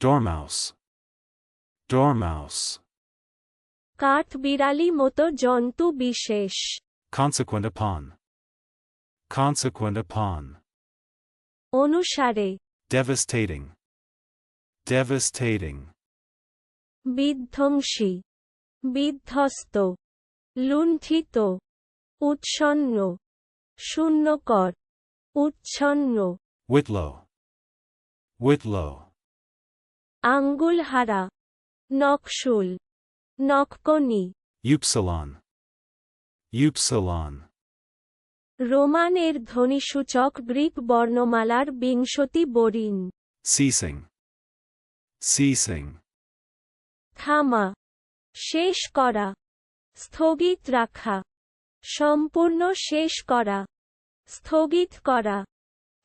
Dormouse. Dormouse. কাঠ বিড়ালি মতো জন্তু বিশেষ Consequent upon. Consequent upon. অনুসারে Devastating. Devastating. বিধ্বংসী বিধ্বস্ত লুণ্ঠিত উৎসন্ন শূন্যকর উচ্ছন্ন Whitlow. Whitlow. আঙ্গুলহারা নকশুল নককনি Upsilon. Upsilon. রোমানের ধ্বনিসূচক গ্রিক বর্ণমালার বিংশতি বরিন Ceasing. Ceasing. থামা শেষ করা স্থগিত রাখা সম্পূর্ণ শেষ করা স্থগিত করা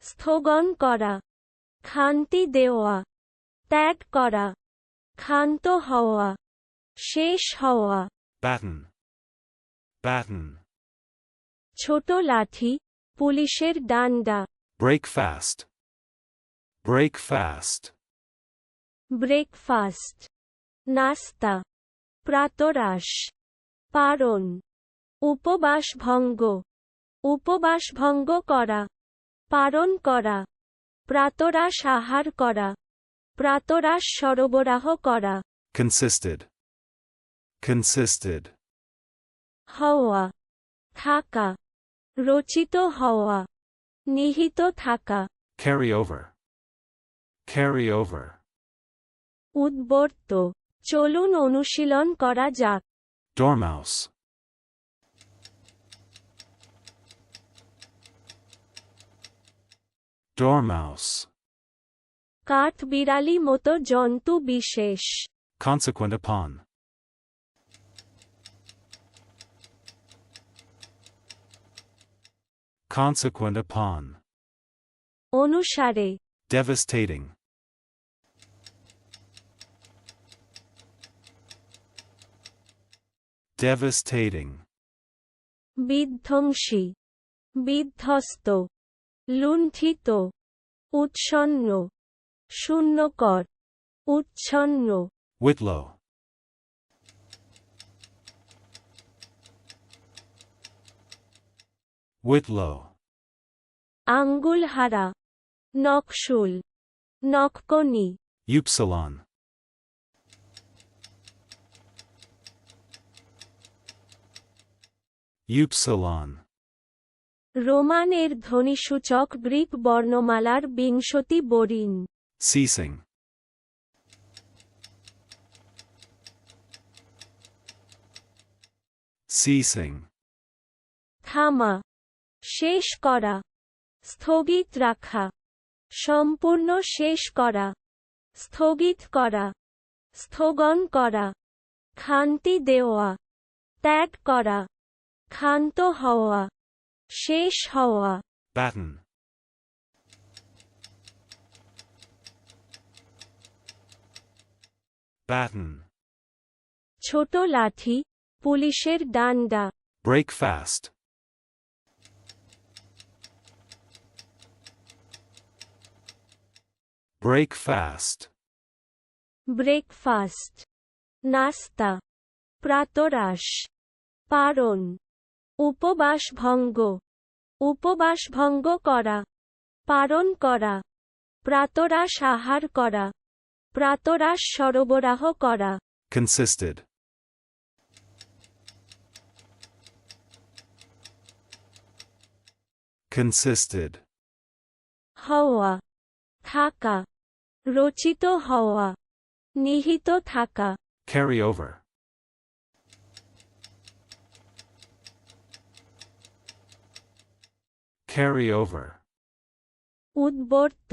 স্থগন করা খান্তি দেওয়া ত্যাগ করা ক্ষান্ত হওয়া শেষ হওয়া। Batten. Batten. ছোট লাঠি পুলিশের ডান্ডা. Break fast. ব্রেকফাস্ট নাস্তা। প্রাতরাশ। পারণ। উপবাস ভঙ্গ উপবাস ভঙ্গ করা। পারণ করা। প্রাতরাশ আহার করা। প্রাতরাশ সরবরাহ করা Consisted. Consisted. হওয়া থাকা রচিত হওয়া নিহিত থাকা Carry over. Carry over. উদ্বর্ত চলুন অনুশীলন করা যাক Dormouse. Dormouse. কাঠ বিড়ালি মতো জন্তু বিশেষ Consequent upon. Consequent upon. অনুসারে Devastating. Devastating. বিধ্বংসী বিধ্বস্ত লুণ্ঠিত উৎসন্ন শূন্যকর উচ্ছন্ন Whitlow. Whitlow. আঙ্গুলহারা নকশুল নককনি Upsilon. Upsilon. রোমানের ধ্বনিসূচক গ্রিক বর্ণমালার বিংশতি বরিন Ceasing. Ceasing. থামা শেষ করা স্থগিত রাখা সম্পূর্ণ শেষ করা স্থগিত করা স্থগন করা খান্তি দেওয়া ত্যাগ করা ক্ষান্ত হওয়া শেষ হওয়া Batten. Batten. ছোট লাঠি পুলিশের ডান্ডা। Break fast. Break ব্রেকফাস্ট নাস্তা প্রাতরাশ পারণ উপবাস ভঙ্গ উপবাস ভঙ্গ করা পারণ করা প্রাতরাশ আহার করা প্রাতরাশ সরবরাহ করা Consisted. Consisted. হওয়া থাকা রচিত হওয়া নিহিত থাকা Carry over. Carry over. উদ্বর্ত